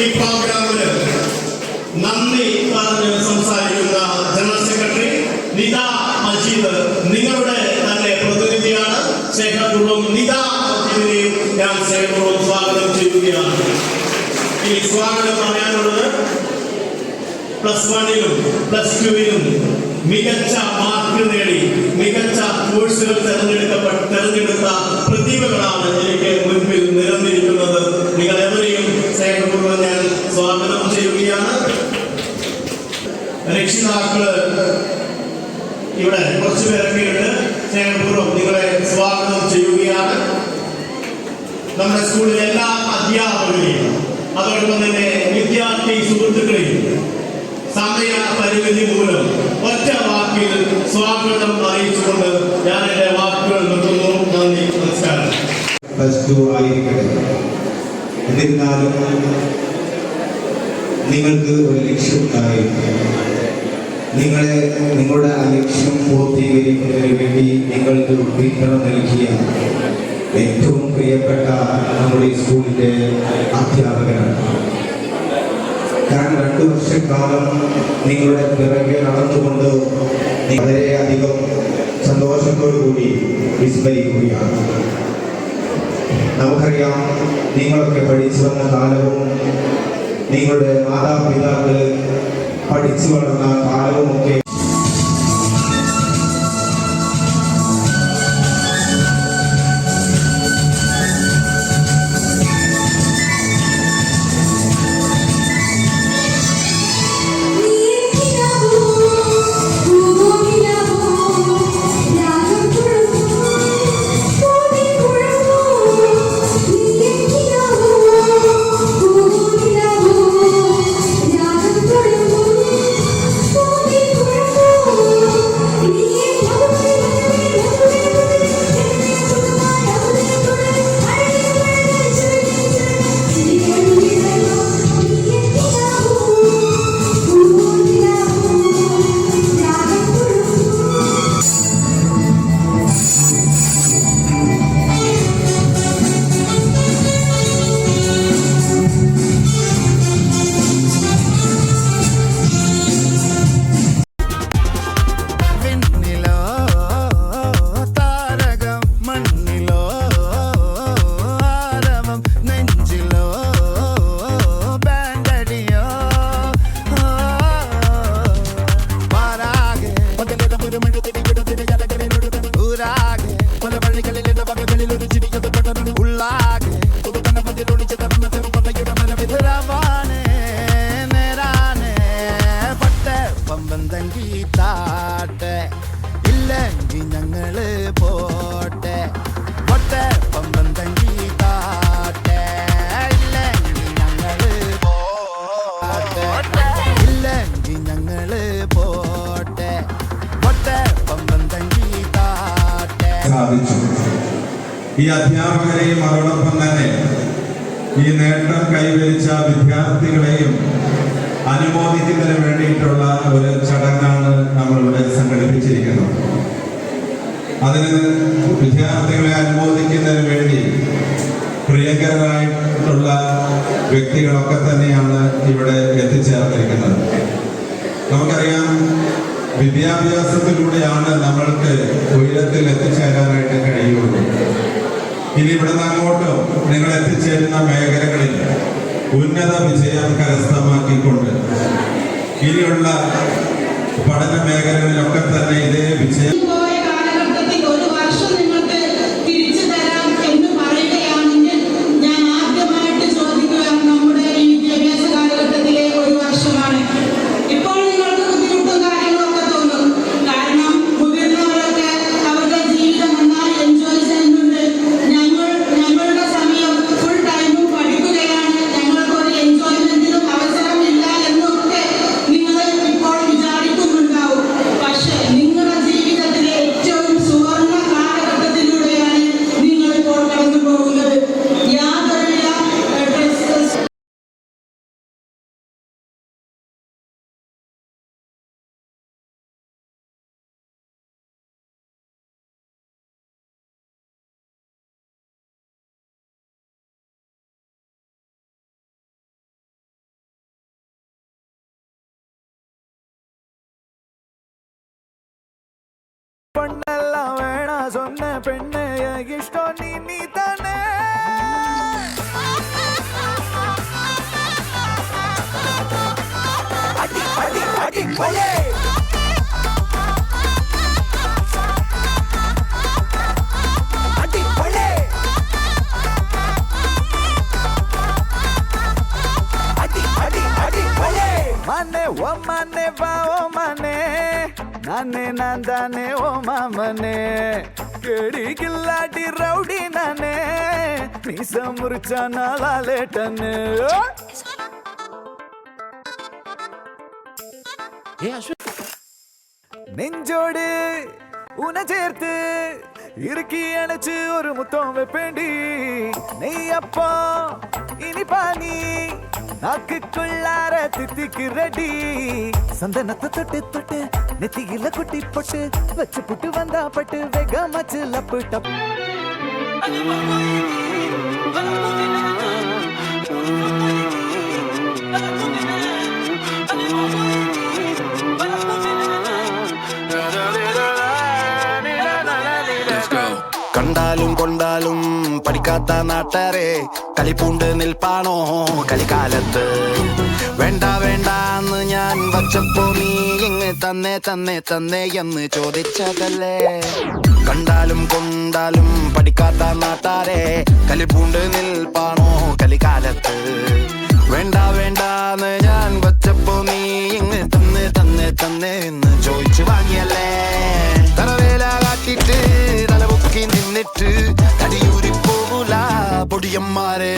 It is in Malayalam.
ഈ പ്രോഗ്രാമിന് നന്ദി പറഞ്ഞ് സംസാരിക്കുന്ന ജനറൽ സെക്രട്ടറി നിങ്ങളുടെ തന്നെ പ്രതിനിധിയാണ്. സ്നേഹപൂർവം നിത മജീദിനെയും ഞാൻ സ്നേഹപൂർവം സ്വാഗതം ചെയ്യുകയാണ്. ഈ സ്വാഗതം പറയാനുള്ളത് പ്ലസ് വണ്ണിലും പ്ലസ് ടുവിലും മികച്ച മാർക്ക് നേടി മികച്ച കോഴ്സുകൾ തെരഞ്ഞെടുക്കപ്പെട്ട തെരഞ്ഞെടുത്ത പ്രതിഭകളാണ് എനിക്ക് മുൻപിൽ നിരന്നിരിക്കുന്നത് രക്ഷിതാക്കൾ ഇവിടെ കുറച്ചു പേരൊക്കെ ഉണ്ട്. സ്നേഹപൂർവം നിങ്ങളെ സ്വാഗതം ചെയ്യുകയാണ്. നമ്മുടെ സ്കൂളിലെ എല്ലാ അധ്യാപകരെയും അതോടൊപ്പം തന്നെ വിദ്യാർത്ഥി സുഹൃത്തുക്കളെയും സമയ പരിമിതി മൂലം ഒറ്റ വാക്കിൽ സ്വാഗതം അറിയിച്ചുകൊണ്ട് ഞാൻ എന്റെ വാക്കുകൾ നിർത്തുന്നു. നന്ദി നമസ്കാരം. ആയിരിക്കട്ടെ. എന്നിരുന്നാലും നിങ്ങൾക്ക് ഒരു ലക്ഷ്യം ഉണ്ടായിരിക്കും നിങ്ങളെ നിങ്ങളുടെ ലക്ഷ്യം പൂർത്തീകരിക്കുന്നതിന് വേണ്ടി നിങ്ങൾക്ക് പിന്തുണ നൽകിയ ഏറ്റവും പ്രിയപ്പെട്ട നമ്മുടെ സ്കൂളിന്റെ അധ്യാപകനാണ്. കാരണം രണ്ടു വർഷക്കാലം നിങ്ങളുടെ പിറകെ നടന്നുകൊണ്ട് വളരെയധികം സന്തോഷത്തോടുകൂടി വിസ്മരിക്കുകയാണ്. നമുക്കറിയാം നിങ്ങളൊക്കെ പഠിച്ചു വന്ന കാലവും നിങ്ങളുടെ മാതാപിതാക്കൾ പഠിച്ചു വളർന്ന കാലവുമൊക്കെ സാധിച്ചു. ഈ അധ്യാപകരെയും അതോടൊപ്പം തന്നെ ഈ നേട്ടം കൈവരിച്ച വിദ്യാർത്ഥികളെയും അനുമോദിക്കുന്നതിന് വേണ്ടിയിട്ടുള്ള ഒരു ചടങ്ങാണ് നമ്മളിവിടെ സംഘടിപ്പിച്ചിരിക്കുന്നത്. അതിന് വിദ്യാർത്ഥികളെ അനുമോദിക്കുന്നതിന് വേണ്ടി പ്രിയങ്കരായിട്ടുള്ള വ്യക്തികളൊക്കെ തന്നെയാണ് ഇവിടെ എത്തിച്ചേർന്നിരിക്കുന്നത്. നമുക്കറിയാം വിദ്യാഭ്യാസത്തിലൂടെയാണ് നമ്മൾക്ക് ഉയരത്തിൽ എത്തിച്ചേരാനായിട്ട് കഴിയുള്ളൂ ഇനി ഇവിടുന്ന് അങ്ങോട്ടും നിങ്ങൾ എത്തിച്ചേരുന്ന മേഖലകളിൽ ഉന്നത വിജയം കരസ്ഥമാക്കിക്കൊണ്ട് ഇനിയുള്ള പഠന മേഖലകളിലൊക്കെ തന്നെ ഇതേ വിജയം பொண்ணெல்லாம் வேணா சொன்ன பெண்ணு இஷ்டம் நீ நீ தானே. அடி அடி அடி கொலே ನಾನೇ ನಾನ್ ತಾನೇ ಓ ಮಾಮನೆ ಕೇಳಿ ಗಿಲ್ಲಾಟಿ ರೌಡಿ ನಾನೇ ಮೀಸ ಮುರ್ಚ ನಾಲೇಟನೆ நெஞ்சோடு உன சேர்த்து இறுக்கி அணைச்சு ஒரு முத்தம் வைப்பேண்டி. நெய் அப்பா இனிப்பா நீ நாக்குக்குள்ளார தித்திக்கு ரெடி. சந்தனத்தை தொட்டு தொட்டு நெத்தியில குட்டி பொட்டு வச்சு புட்டு வந்தா பட்டு வெகா மச்சு லப்பு டப். கண்டாலும் கொண்டாலும் படிக்காத்த நாட்டாரே களிப்பூண்டு நிற்பானோ கலிகாலத்து വേണ്ട വേണ്ട എന്ന് ഞാൻ വച്ചപ്പോ നീ ഇങ്ങ് തന്നെ തന്നെ തന്നെ എന്ന് ചോദിച്ചതല്ലേ? കണ്ടാലും കൊണ്ടാലും പഠിക്കാത്ത നാട്ടാരെ കലിപ്പൂണ്ട് നിൽപ്പാണോ കലികാലത്ത്? വേണ്ട വേണ്ട എന്ന് ഞാൻ വച്ചപ്പോ നീ ഇങ്ങ് തന്നെ തന്നെ തന്നെ എന്ന് ചോദിച്ചു വാങ്ങിയല്ലേ? തലവേല കാട്ടിട്ട് തലപൊക്കി നിന്നിട്ട് തടിയൂരി പോകൂല പൊടിയന്മാരെ